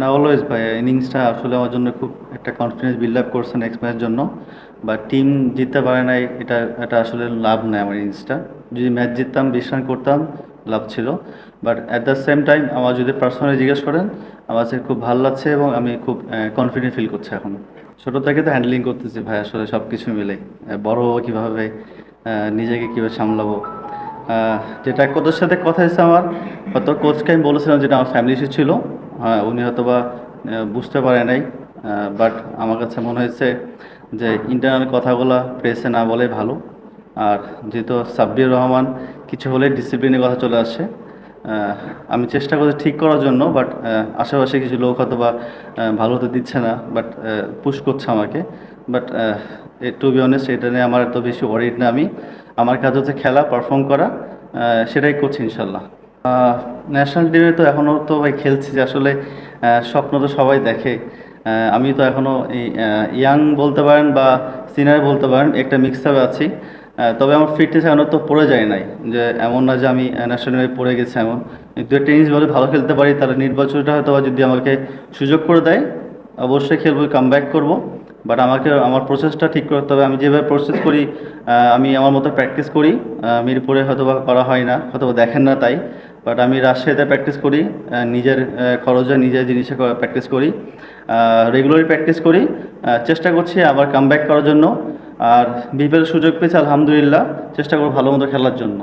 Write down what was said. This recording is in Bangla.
না অলওয়েজ ভাই ইনিংসটা আসলে আমার জন্য খুব একটা কনফিডেন্স বিল্ড আপ করছে নেক্সট ম্যাচের জন্য। বা টিম জিততে পারে নাই, এটা এটা আসলে লাভ নেই আমার ইনিংসটা যদি ম্যাচ জিততাম, বিশ রান করতাম, লাভ ছিল। But at the same time আমার যদি পার্সোনালি জিজ্ঞেস করেন, আমার কাছে খুব ভালো লাগছে এবং আমি খুব কনফিডেন্ট ফিল করছি এখন। ছোটো থেকে তো হ্যান্ডলিং করতেছি ভাই, আসলে সব কিছু মিলে বড় কীভাবে নিজেকে কীভাবে সামলাবো। যেটা কোচের সাথে কথা হয়েছে আমার, হয়তো কোচকে আমি বলেছিলাম যেটা আমার ফ্যামিলি ইস্যু ছিল। হ্যাঁ উনি হয়তো বা বুঝতে পারে নাই বাট আমার কাছে মনে হয়েছে যে ইন্টারনাল কথাগুলো প্রেসে না বলে ভালো। আর যেহেতু সাব্বির রহমান কিছু হলে ডিসিপ্লিনের কথা চলে আসে আহ, আমি চেষ্টা করছি ঠিক করার জন্য বাট আশেপাশে কিছু লোক হয়তো বা ভালো হতে দিচ্ছে না বাট পুশ করছে আমাকে। বাট টু বি অনেস্ট এটা নিয়ে আমার এত বেশি ওয়ারিড না আমি। আমার কাজ হচ্ছে খেলা পারফর্ম করা সেটাই করছি ইনশাল্লাহ। ন্যাশনাল টিমে তো এখনও তো ভাই খেলছি যে আসলে স্বপ্ন তো সবাই দেখে। আমি তো এখনও ইয়াং বলতে পারেন বা সিনিয়র বলতে পারেন, একটা মিক্স আপে আছি। তবে আমার ফিটনেস এখনও তো পড়ে যায় নাই, যে এমন না যে আমি ন্যাশনাল টিমে পড়ে গেছি এমন। কিন্তু টেনিস বলে ভালো খেলতে পারি, তাহলে নির্বাচনটা হয়তো যদি আমাকে সুযোগ করে দেয়, অবশ্যই খেলব কাম ব্যাক করব। বাট আমাকে, আমার প্রসেসটা ঠিক করতে হবে। আমি যেভাবে প্রসেস করি আমি আমার মতো প্র্যাকটিস করি মিরপুরে হয়তো বা করা হয় না হয়তো দেখেন না তাই। বাট আমি রাজশাহীতে প্র্যাকটিস করি নিজের খরচে নিজের জিনিসে প্র্যাকটিস করি। রেগুলারই প্র্যাকটিস করি। চেষ্টা করছি আবার কাম করার জন্য। আর বিপিএল সুযোগ পেয়েছি, আলহামদুলিল্লাহ, চেষ্টা করব ভালো মতো খেলার জন্য।